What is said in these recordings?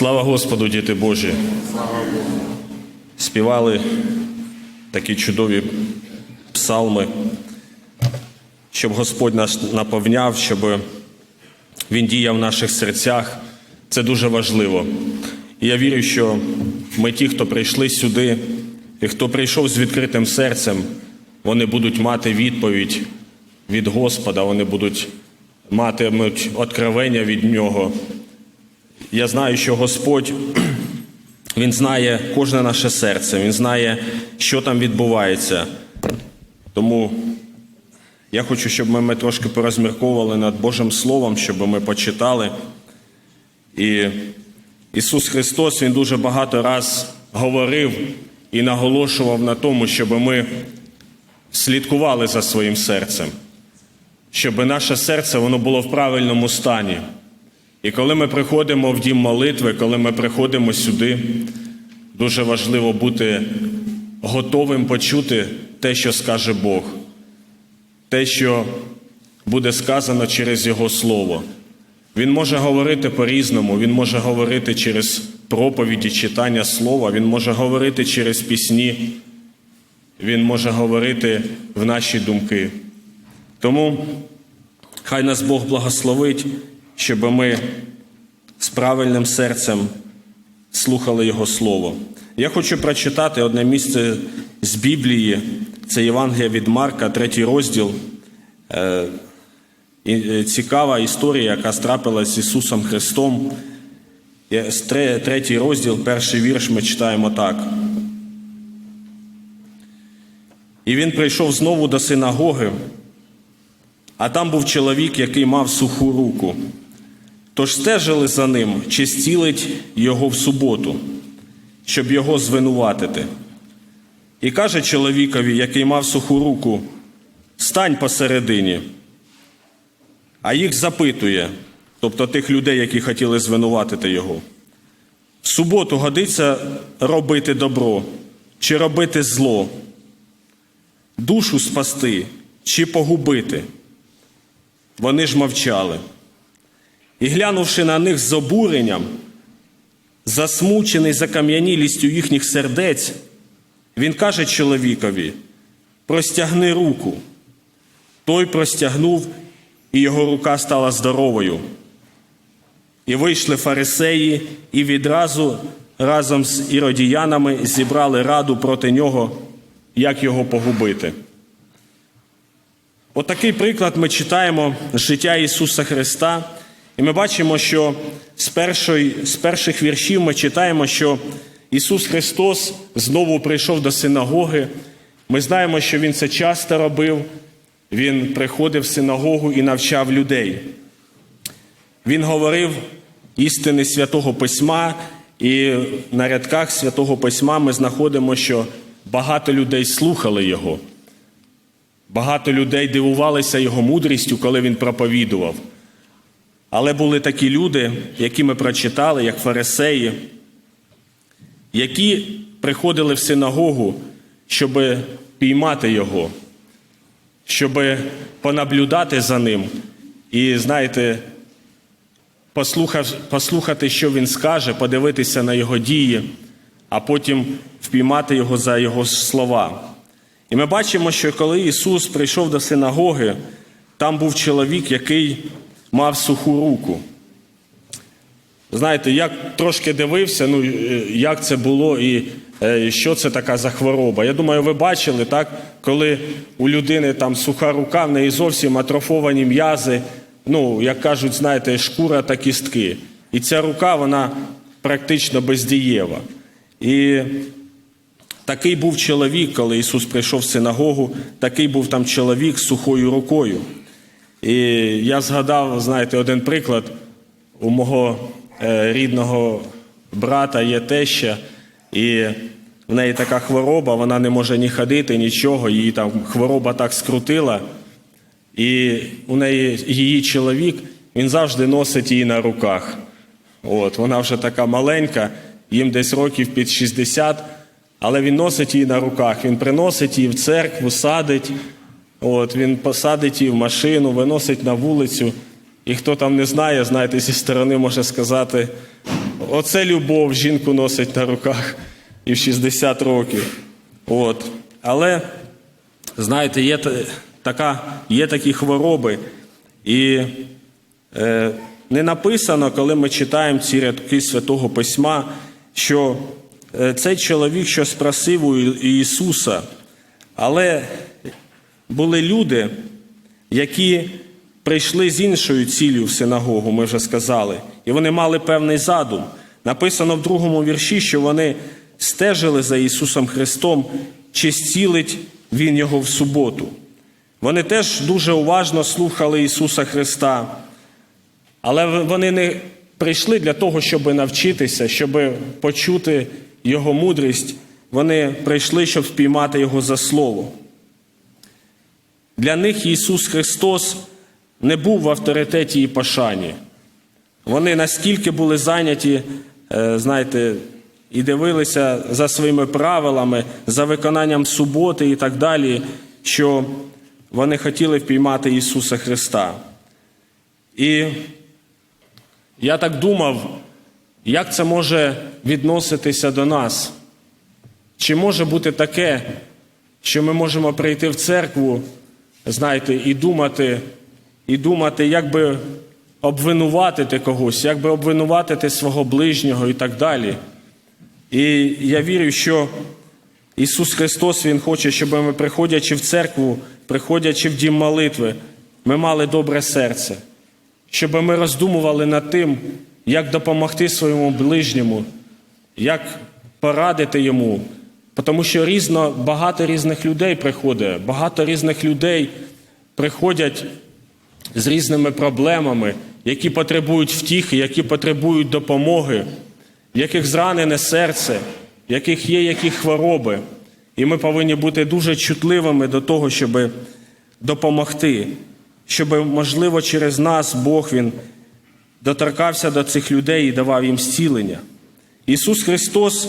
Слава Господу, діти Божі! Співали такі чудові псалми, щоб Господь нас наповняв, щоб Він діяв в наших серцях. Це дуже важливо. І я вірю, що ми, ті, хто прийшли сюди, і хто прийшов з відкритим серцем, вони будуть мати відповідь від Господа, вони будуть матимуть откровення від Нього. Я знаю, що Господь Він знає кожне наше серце, Він знає, що там відбувається. Тому я хочу, щоб ми, ми трошки порозмірковували над Божим Словом, щоб ми почитали. І Ісус Христос Він дуже багато раз говорив і наголошував на тому, щоб ми слідкували за своїм серцем, щоб наше серце воно було в правильному стані. І коли ми приходимо в дім молитви, коли ми приходимо сюди, дуже важливо бути готовим почути те, що скаже Бог, те, що буде сказано через Його Слово. Він може говорити по-різному, він може говорити через проповіді, читання слова, він може говорити через пісні, він може говорити в наші думки. Тому хай нас Бог благословить, щоб ми з правильним серцем слухали Його Слово. Я хочу прочитати одне місце з Біблії, це Євангелія від Марка, третій розділ. Е, е, Цікава історія, яка трапилась з Ісусом Христом. Тре- Третій розділ, перший вірш ми читаємо так. І він прийшов знову до синагоги, а там був чоловік, який мав суху руку. Тож стежили за ним, чи зцілить його в суботу, щоб його звинуватити. І каже чоловікові, який мав суху руку: стань посередині. А їх запитує, тобто тих людей, які хотіли звинуватити його. В суботу годиться робити добро чи робити зло, душу спасти чи погубити. Вони ж мовчали. І глянувши на них з обуренням, засмучений закам'янілістю їхніх сердець, він каже чоловікові: простягни руку. Той простягнув, і його рука стала здоровою. І вийшли фарисеї, і відразу разом з іродіянами зібрали раду проти нього, як його погубити. Отакий приклад ми читаємо з життя Ісуса Христа, і ми бачимо, що з, першої, з перших віршів ми читаємо, що Ісус Христос знову прийшов до синагоги. Ми знаємо, що Він це часто робив. Він приходив в синагогу і навчав людей. Він говорив істини святого письма, і на рядках святого письма ми знаходимо, що багато людей слухали його. Багато людей дивувалися його мудрістю, коли він проповідував. Але були такі люди, які ми прочитали, як фарисеї, які приходили в синагогу, щоб піймати його, щоб понаблюдати за ним і, знаєте, послухати, що він скаже, подивитися на його дії, а потім впіймати його за його слова. І ми бачимо, що коли Ісус прийшов до синагоги, там був чоловік, який мав суху руку. Знаєте, я трошки дивився, ну е, як це було і е, що це така за хвороба. Я думаю, ви бачили, так, коли у людини там суха рука, в неї зовсім атрофовані м'язи, ну, як кажуть, знаєте, шкура та кістки. І ця рука, вона практично бездієва. І такий був чоловік, коли Ісус прийшов в синагогу, такий був там чоловік з сухою рукою. І я згадав, знаєте, один приклад у мого е, рідного брата є теща, і в неї така хвороба, вона не може ні ходити, нічого. Її там хвороба так скрутила. І у неї її чоловік, він завжди носить її на руках. От, вона вже така маленька, їм десь років під 60, але він носить її на руках. Він приносить її в церкву, садить. От, він посадить її в машину, виносить на вулицю. І хто там не знає, знаєте, зі сторони може сказати: оце любов, жінку носить на руках і в 60 років. От. Але, знаєте, є, така, є такі хвороби, і е, не написано, коли ми читаємо ці рядки Святого Письма, що е, цей чоловік щось просив у Ісуса, але були люди, які прийшли з іншою ціллю в синагогу, ми вже сказали, і вони мали певний задум. Написано в другому вірші, що вони стежили за Ісусом Христом, чи зцілить Він його в суботу. Вони теж дуже уважно слухали Ісуса Христа, але вони не прийшли для того, щоб навчитися, щоб почути Його мудрість. Вони прийшли, щоб впіймати Його за слово. Для них Ісус Христос не був в авторитеті і пошані. Вони настільки були зайняті, е, знаєте, і дивилися за своїми правилами, за виконанням суботи і так далі, що вони хотіли впіймати Ісуса Христа. І я так думав, як це може відноситися до нас? Чи може бути таке, що ми можемо прийти в церкву, знаєте, і думати, і думати, як би обвинуватити когось, як би обвинуватити свого ближнього і так далі. І я вірю, що Ісус Христос Він хоче, щоб ми, приходячи в церкву, приходячи в дім молитви, ми мали добре серце, щоб ми роздумували над тим, як допомогти своєму ближньому, як порадити йому. Тому що різно, багато різних людей приходить, багато різних людей приходять з різними проблемами, які потребують втіхи, які потребують допомоги, в яких зранене серце, в яких є які хвороби. І ми повинні бути дуже чутливими до того, щоб допомогти, щоб, можливо, через нас Бог Він доторкався до цих людей і давав їм зцілення. Ісус Христос,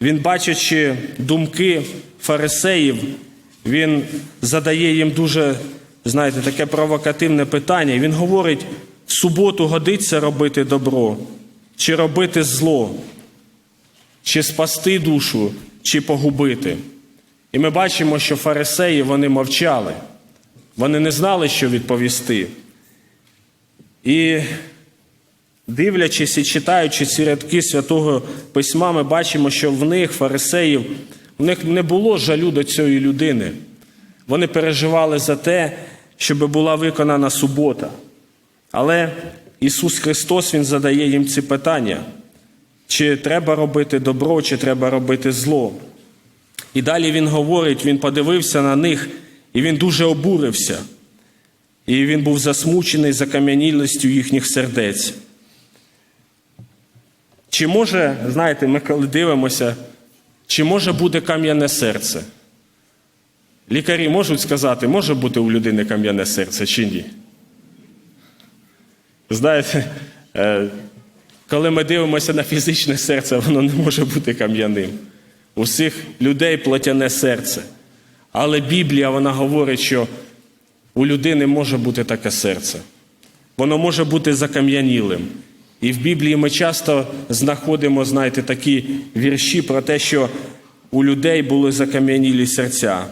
Він, бачачи думки фарисеїв, Він задає їм дуже, знаєте, таке провокативне питання. Він говорить: в суботу годиться робити добро, чи робити зло, чи спасти душу, чи погубити. І ми бачимо, що фарисеї вони мовчали, вони не знали, що відповісти. І дивлячись і читаючи ці рядки святого письма, ми бачимо, що в них, фарисеїв, в них не було жалю до цієї людини. Вони переживали за те, щоб була виконана субота. Але Ісус Христос Він задає їм ці питання: чи треба робити добро, чи треба робити зло. І далі Він говорить, Він подивився на них, і він дуже обурився. І він був засмучений закам'янілістю їхніх сердець. Чи може, знаєте, ми коли дивимося, чи може бути кам'яне серце? Лікарі можуть сказати, може бути у людини кам'яне серце чи ні? Знаєте, е, коли ми дивимося на фізичне серце, воно не може бути кам'яним. У всіх людей плотяне серце. Але Біблія вона говорить, що у людини може бути таке серце. Воно може бути закам'янілим. І в Біблії ми часто знаходимо, знаєте, такі вірші про те, що у людей були закам'янілі серця.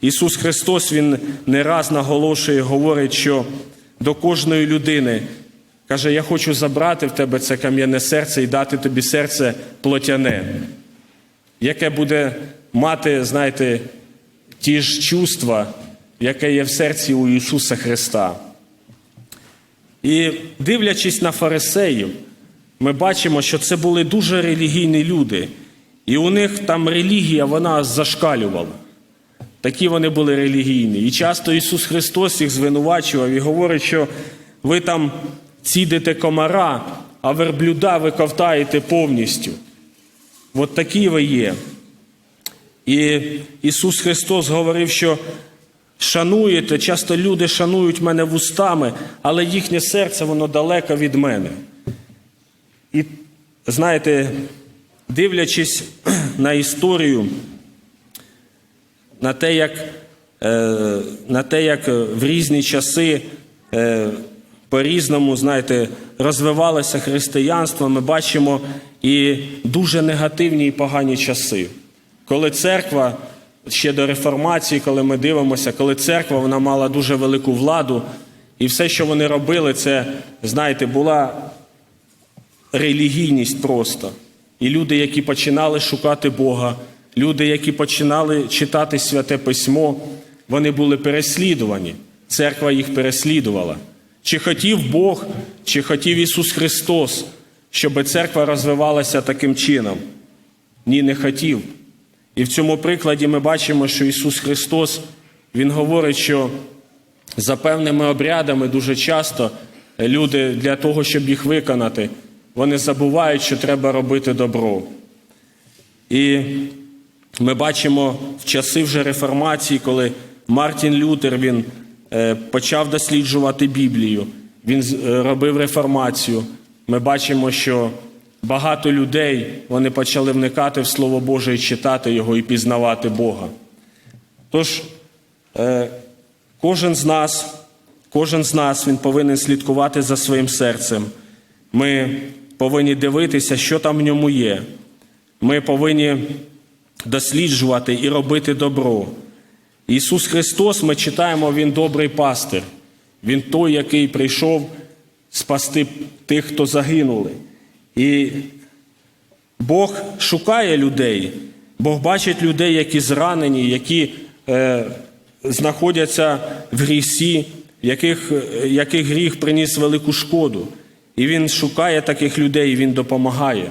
Ісус Христос Він не раз наголошує, говорить, що до кожної людини каже: Я хочу забрати в тебе це кам'яне серце і дати тобі серце плотяне, яке буде мати, знаєте, ті ж чувства, яке є в серці у Ісуса Христа. І дивлячись на фарисеїв, ми бачимо, що це були дуже релігійні люди, і у них там релігія вона зашкалювала. Такі вони були релігійні. І часто Ісус Христос їх звинувачував і говорить, що ви там цідите комара, а верблюда ви ковтаєте повністю. От такі ви є. І Ісус Христос говорив, що шануєте, часто люди шанують мене вустами, але їхнє серце воно далеко від мене. І знаєте, дивлячись на історію, на те, як, е, на те, як в різні часи е, по-різному, знаєте, розвивалося християнство, ми бачимо і дуже негативні і погані часи. Коли церква ще до реформації, коли ми дивимося, коли церква вона мала дуже велику владу, і все, що вони робили, це, знаєте, була релігійність просто. І люди, які починали шукати Бога, люди, які починали читати святе письмо, вони були переслідувані. Церква їх переслідувала. Чи хотів Бог, чи хотів Ісус Христос, щоб церква розвивалася таким чином? Ні, не хотів. І в цьому прикладі ми бачимо, що Ісус Христос Він говорить, що за певними обрядами дуже часто люди для того, щоб їх виконати, вони забувають, що треба робити добро. І ми бачимо в часи вже реформації, коли Мартін Лютер він е, почав досліджувати Біблію, він е, робив реформацію. Ми бачимо, що багато людей вони почали вникати в Слово Боже і читати його і пізнавати Бога. Тож е, кожен з нас, кожен з нас він повинен слідкувати за своїм серцем. Ми повинні дивитися, що там в ньому є. Ми повинні досліджувати і робити добро. Ісус Христос, ми читаємо, Він добрий пастир. Він той, який прийшов спасти тих, хто загинули. І Бог шукає людей, Бог бачить людей, які зранені, які е, знаходяться в грісі, яких, е, яких гріх приніс велику шкоду. І Він шукає таких людей, Він допомагає.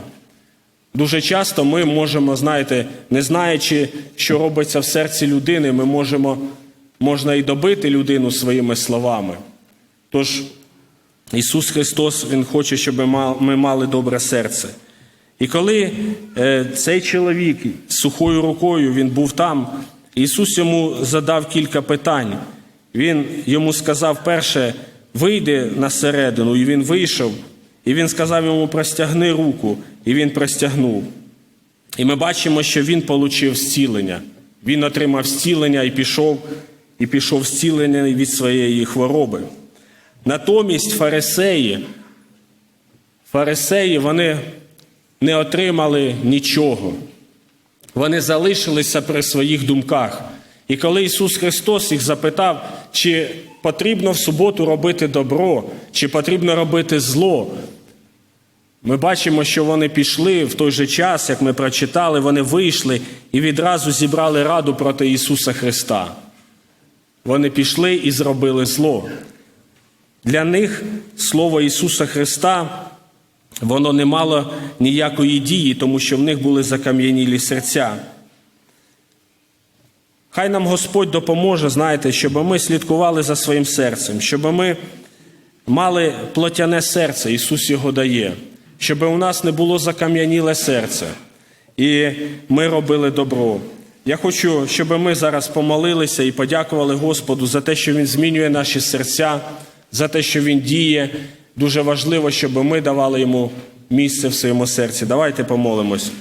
Дуже часто ми можемо, знаєте, не знаючи, що робиться в серці людини, ми можемо, можна і добити людину своїми словами. Тож Ісус Христос, Він хоче, щоб ми мали добре серце. І коли е, цей чоловік сухою рукою він був там, Ісус йому задав кілька питань. Він йому сказав, перше, вийди на середину, і він вийшов, і він сказав йому, простягни руку, і він простягнув. І ми бачимо, що він отримав зцілення. Він отримав зцілення і пішов, і пішов зцілений від своєї хвороби. Натомість фарисеї, фарисеї вони не отримали нічого. Вони залишилися при своїх думках. І коли Ісус Христос їх запитав, чи потрібно в суботу робити добро, чи потрібно робити зло, ми бачимо, що вони пішли в той же час, як ми прочитали, вони вийшли і відразу зібрали раду проти Ісуса Христа. Вони пішли і зробили зло. Для них слово Ісуса Христа воно не мало ніякої дії, тому що в них були закам'янілі серця. Хай нам Господь допоможе, знаєте, щоб ми слідкували за своїм серцем, щоб ми мали плотяне серце, Ісус його дає, щоб у нас не було закам'яніле серце, і ми робили добро. Я хочу, щоб ми зараз помолилися і подякували Господу за те, що Він змінює наші серця, за те, що Він діє. Дуже важливо, щоб ми давали йому місце в своєму серці. Давайте помолимось.